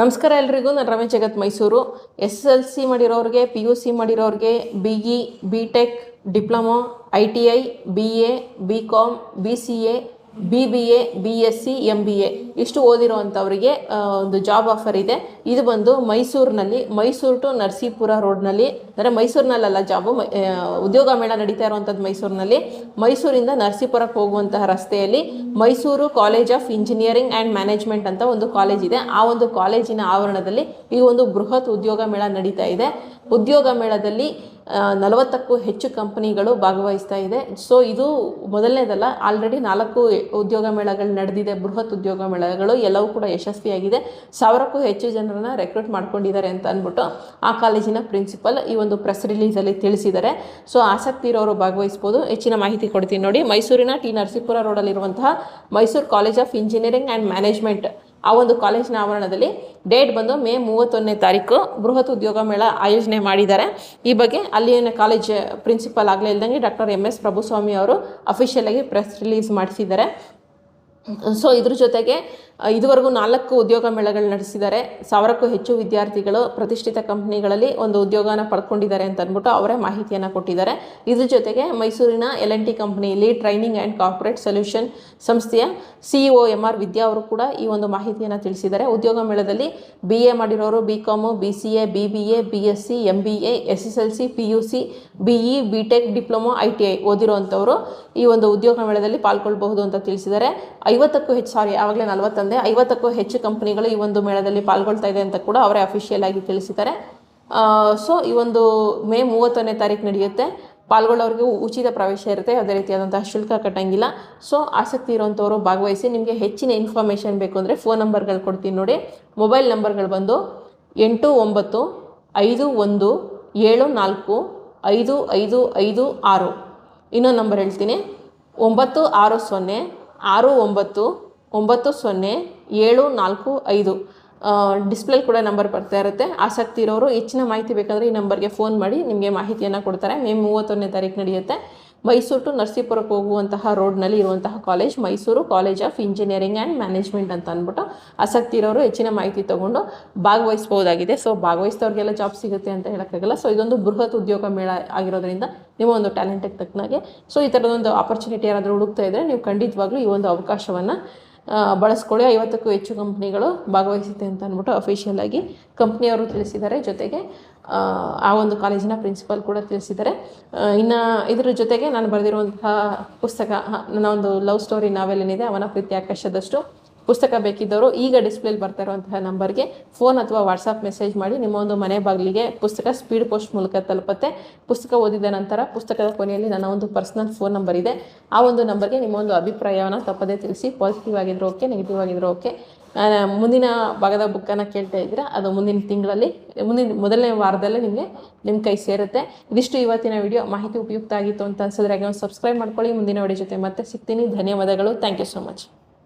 ನಮಸ್ಕಾರ ಎಲ್ರಿಗೂ. ನಾನು Ramesh Jagat Mysuru. S L C ಮಾಡಿರೋರಿಗೆ P U C ಮಾಡಿರೋರಿಗೆ B E B tech diploma I T I B A B com B C A B B A B S C M B A ಇಷ್ಟು ಓದಿರೋವಂಥವರಿಗೆ ಒಂದು job offer ಇದೆ. ಇದು ಬಂದು ಮೈಸೂರಿನಲ್ಲಿ, Mysuru to Narasipura ರೋಡ್ನಲ್ಲಿ, ಅಂದರೆ ಮೈಸೂರಿನಲ್ಲ job ಉದ್ಯೋಗ ಮೇಳ ನಡೀತಾ ಇರುವಂಥದ್ದು ಮೈಸೂರಿನಲ್ಲಿ. ಮೈಸೂರಿಂದ ನರಸೀಪುರಕ್ಕೆ ಹೋಗುವಂತಹ ರಸ್ತೆಯಲ್ಲಿ Mysuru college of engineering and management ಅಂತ ಒಂದು ಕಾಲೇಜ್ ಇದೆ. ಆ ಒಂದು ಕಾಲೇಜಿನ ಆವರಣದಲ್ಲಿ ಈ ಒಂದು ಬೃಹತ್ ಉದ್ಯೋಗ ಮೇಳ ನಡೀತಾ ಇದೆ. ಉದ್ಯೋಗ ಮೇಳದಲ್ಲಿ ನಲವತ್ತಕ್ಕೂ ಹೆಚ್ಚು ಕಂಪನಿಗಳು ಭಾಗವಹಿಸ್ತಾ ಇದೆ. ಸೊ ಇದು ಮೊದಲನೇದಲ್ಲ ಆಲ್ರೆಡಿ ನಾಲ್ಕು ಉದ್ಯೋಗ ಮೇಳಗಳು ನಡೆದಿದೆ. ಬೃಹತ್ ಉದ್ಯೋಗ ಮೇಳಗಳು ಎಲ್ಲವೂ ಕೂಡ ಯಶಸ್ವಿಯಾಗಿದೆ. ಸಾವಿರಕ್ಕೂ ಹೆಚ್ಚು ಜನರನ್ನ ರೆಕ್ರೂಟ್ ಮಾಡ್ಕೊಂಡಿದ್ದಾರೆ ಅಂತ ಅಂದ್ಬಿಟ್ಟು ಆ ಕಾಲೇಜಿನ ಪ್ರಿನ್ಸಿಪಲ್ ಈ ಒಂದು ಪ್ರೆಸ್ ರಿಲೀಸಲ್ಲಿ ತಿಳಿಸಿದ್ದಾರೆ. ಸೊ ಆಸಕ್ತಿ ಇರೋರು ಭಾಗವಹಿಸ್ಬೋದು. ಹೆಚ್ಚಿನ ಮಾಹಿತಿ ಕೊಡ್ತೀನಿ ನೋಡಿ. ಮೈಸೂರಿನ T. Narasipura ರೋಡಲ್ಲಿರುವಂತಹ Mysuru college of engineering and management ಆ ಒಂದು ಕಾಲೇಜಿನ ಆವರಣದಲ್ಲಿ ಡೇಟ್ ಬಂದು ಮೇ ಮೂವತ್ತೊಂದನೇ ತಾರೀಕು ಬೃಹತ್ ಉದ್ಯೋಗ ಮೇಳ ಆಯೋಜನೆ ಮಾಡಿದ್ದಾರೆ. ಈ ಬಗ್ಗೆ ಅಲ್ಲಿನ ಕಾಲೇಜ್ ಪ್ರಿನ್ಸಿಪಲ್ ಆಗಲೇ ಇಲ್ದಂಗೆ ಡಾಕ್ಟರ್ ಎಂ ಎಸ್ ಪ್ರಭುಸ್ವಾಮಿ ಅವರು ಅಫಿಷಿಯಲಾಗಿ ಪ್ರೆಸ್ ರಿಲೀಸ್ ಮಾಡಿಸಿದ್ದಾರೆ. ಸೊ ಇದ್ರ ಜೊತೆಗೆ ಇದುವರೆಗೂ ನಾಲ್ಕು ಉದ್ಯೋಗ ಮೇಳಗಳು ನಡೆಸಿದ್ದಾರೆ. ಸಾವಿರಕ್ಕೂ ಹೆಚ್ಚು ವಿದ್ಯಾರ್ಥಿಗಳು ಪ್ರತಿಷ್ಠಿತ ಕಂಪ್ನಿಗಳಲ್ಲಿ ಒಂದು ಉದ್ಯೋಗನ ಪಡ್ಕೊಂಡಿದ್ದಾರೆ ಅಂತ ಅಂದ್ಬಿಟ್ಟು ಅವರೇ ಮಾಹಿತಿಯನ್ನು ಕೊಟ್ಟಿದ್ದಾರೆ. ಇದ್ರ ಜೊತೆಗೆ ಮೈಸೂರಿನ ಎಲ್ ಎನ್ ಟಿ ಕಂಪ್ನಿಯಲ್ಲಿ ಟ್ರೈನಿಂಗ್ ಆ್ಯಂಡ್ ಕಾರ್ಪೊರೇಟ್ ಸೊಲ್ಯೂಷನ್ ಸಂಸ್ಥೆಯ ಸಿಇಒ ಎಂ ಆರ್ ವಿದ್ಯಾ ಅವರು ಕೂಡ ಈ ಒಂದು ಮಾಹಿತಿಯನ್ನು ತಿಳಿಸಿದ್ದಾರೆ. ಉದ್ಯೋಗ ಮೇಳದಲ್ಲಿ ಬಿ ಎ ಮಾಡಿರೋರು B com B C A B B A B S C M B A S S L C P U C B E B tech diploma I T I ಓದಿರುವಂಥವರು ಈ ಒಂದು ಉದ್ಯೋಗ ಮೇಳದಲ್ಲಿ ಪಾಲ್ಗೊಳ್ಬಹುದು ಅಂತ ತಿಳಿಸಿದ್ದಾರೆ. ಐವತ್ತಕ್ಕೂ ಹೆಚ್ಚು ಸಾರಿ, ಆವಾಗಲೇ ನಲವತ್ತಂದೆ ಐವತ್ತಕ್ಕೂ ಹೆಚ್ಚು ಕಂಪ್ನಿಗಳು ಈ ಒಂದು ಮೇಳದಲ್ಲಿ ಪಾಲ್ಗೊಳ್ತಾ ಇದೆ ಅಂತ ಕೂಡ ಅವರೇ ಅಫಿಷಿಯಲ್ ಆಗಿ ತಿಳಿಸಿದ್ದಾರೆ. ಸೊ ಈ ಒಂದು ಮೇ ಮೂವತ್ತನೇ ತಾರೀಕು ನಡೆಯುತ್ತೆ. ಪಾಲ್ಗೊಳ್ಳೋರಿಗೆ ಉಚಿತ ಪ್ರವೇಶ ಇರುತ್ತೆ. ಯಾವುದೇ ರೀತಿಯಾದಂತಹ ಶುಲ್ಕ ಕಟ್ಟಂಗಿಲ್ಲ. ಸೊ ಆಸಕ್ತಿ ಇರುವಂಥವರು ಭಾಗವಹಿಸಿ. ನಿಮಗೆ ಹೆಚ್ಚಿನ ಇನ್ಫಾರ್ಮೇಷನ್ ಬೇಕು ಅಂದರೆ ಫೋನ್ ನಂಬರ್ಗಳು ಕೊಡ್ತೀನಿ ನೋಡಿ. ಮೊಬೈಲ್ ನಂಬರ್ಗಳು ಬಂದು ಎಂಟು ಒಂಬತ್ತು ಐದು ಒಂದು ಏಳು ನಾಲ್ಕು ಐದು ಐದು ಐದು ಆರು. ಇನ್ನೊಂದು ನಂಬರ್ ಹೇಳ್ತೀನಿ. ಒಂಬತ್ತು ಆರು ಸೊನ್ನೆ ಆರು ಒಂಬತ್ತು ಒಂಬತ್ತು ಸೊನ್ನೆ ಏಳು ನಾಲ್ಕು ಐದು. ಡಿಸ್ಪ್ಲೇ ಕೂಡ ನಂಬರ್ ಬರ್ತಾ ಇರುತ್ತೆ. ಆಸಕ್ತಿ ಇರೋರು ಹೆಚ್ಚಿನ ಮಾಹಿತಿ ಬೇಕಾದರೆ ಈ ನಂಬರ್ಗೆ ಫೋನ್ ಮಾಡಿ ನಿಮಗೆ ಮಾಹಿತಿಯನ್ನು ಕೊಡ್ತಾರೆ. ಮೇ ಮೂವತ್ತೊಂದನೇ ತಾರೀಕು ನಡೆಯುತ್ತೆ. ಮೈಸೂರು ಟು ನರಸೀಪುರಕ್ಕೆ ಹೋಗುವಂತಹ ರೋಡ್ನಲ್ಲಿ ಇರುವಂತಹ college Mysuru college of engineering and management ಅಂತ ಅಂದ್ಬಿಟ್ಟು ಆಸಕ್ತಿ ಇರೋರು ಹೆಚ್ಚಿನ ಮಾಹಿತಿ ತೊಗೊಂಡು ಭಾಗವಹಿಸ್ಬೋದಾಗಿದೆ. ಸೊ ಭಾಗವಹಿಸಿದವ್ರಿಗೆಲ್ಲ ಜಾಬ್ ಸಿಗುತ್ತೆ ಅಂತ ಹೇಳೋಕ್ಕಾಗಲ್ಲ. ಸೊ ಇದೊಂದು ಬೃಹತ್ ಉದ್ಯೋಗ ಮೇಳ ಆಗಿರೋದ್ರಿಂದ ನಿಮ್ಮ ಒಂದು ಟ್ಯಾಲೆಂಟಿಗೆ ತಕ್ಕನಾಗೆ. ಸೊ ಈ ಥರದೊಂದು ಆಪರ್ಚುನಿಟಿ ಯಾರಾದರೂ ಹುಡುಕ್ತಾ ಇದ್ದರೆ ನೀವು ಖಂಡಿತವಾಗ್ಲೂ ಈ ಒಂದು ಅವಕಾಶವನ್ನು ಬಳಸ್ಕೊಳ್ಳಿ. ಐವತ್ತಕ್ಕೂ ಹೆಚ್ಚು ಕಂಪ್ನಿಗಳು ಭಾಗವಹಿಸುತ್ತೆ ಅಂತ ಅಂದ್ಬಿಟ್ಟು ಅಫಿಷಿಯಲ್ ಆಗಿ ಕಂಪ್ನಿಯವರು ತಿಳಿಸಿದ್ದಾರೆ. ಜೊತೆಗೆ ಆ, ಒಂದು ಕಾಲೇಜಿನ ಪ್ರಿನ್ಸಿಪಲ್ ಕೂಡ ತಿಳಿಸಿದ್ದಾರೆ. ಇನ್ನು ಇದ್ರ ಜೊತೆಗೆ ನಾನು ಬರೆದಿರುವಂತಹ ಪುಸ್ತಕ ನನ್ನ ಒಂದು ಲವ್ ಸ್ಟೋರಿ ನಾವೆಲ್ ಏನಿದೆ ಅವನ ಪ್ರೀತಿ ಆಕಾಶದಷ್ಟು ಪುಸ್ತಕ ಬೇಕಿದ್ದವರು ಈಗ ಡಿಸ್ಪ್ಲೇಲಿ ಬರ್ತಾ ಇರುವಂತಹ ನಂಬರ್ಗೆ ಫೋನ್ ಅಥವಾ ವಾಟ್ಸಪ್ ಮೆಸೇಜ್ ಮಾಡಿ ನಿಮ್ಮ ಒಂದು ಮನೆ ಬಾಗಿಲಿಗೆ ಪುಸ್ತಕ ಸ್ಪೀಡ್ ಪೋಸ್ಟ್ ಮೂಲಕ ತಲುಪುತ್ತೆ. ಪುಸ್ತಕ ಓದಿದ ನಂತರ ಪುಸ್ತಕದ ಕೊನೆಯಲ್ಲಿ ನನ್ನ ಒಂದು ಪರ್ಸ್ನಲ್ ಫೋನ್ ನಂಬರ್ ಇದೆ. ಆ ಒಂದು ನಂಬರ್ಗೆ ನಿಮ್ಮ ಒಂದು ಅಭಿಪ್ರಾಯವನ್ನು ತಪ್ಪದೇ ತಿಳಿಸಿ ಪಾಸಿಟಿವ್ ಆಗಿದ್ರು ಓಕೆ ನೆಗೆಟಿವ್ ಆಗಿದ್ರು ಓಕೆ ಮುಂದಿನ ಭಾಗದ ಬುಕ್ಕನ್ನು ಕೇಳ್ತಾ ಇದ್ದೀರಾ? ಅದು ಮುಂದಿನ ತಿಂಗಳಲ್ಲಿ, ಮುಂದಿನ ಮೊದಲನೇ ವಾರದಲ್ಲೇ ನಿಮಗೆ ನಿಮ್ಮ ಕೈ ಸೇರುತ್ತೆ. ಇದಿಷ್ಟು ಇವತ್ತಿನ ವಿಡಿಯೋ ಮಾಹಿತಿ ಉಪಯುಕ್ತ ಆಗಿತ್ತು ಅಂತ ಅನ್ಸಿದ್ರೆ ಹಾಗೆ ಒಂದು ಸಬ್ಸ್ಕ್ರೈಬ್ ಮಾಡ್ಕೊಳ್ಳಿ. ಮುಂದಿನ ವಿಡಿಯೋ ಜೊತೆ ಮತ್ತೆ ಸಿಗ್ತೀನಿ. ಧನ್ಯವಾದಗಳು. Thank you so much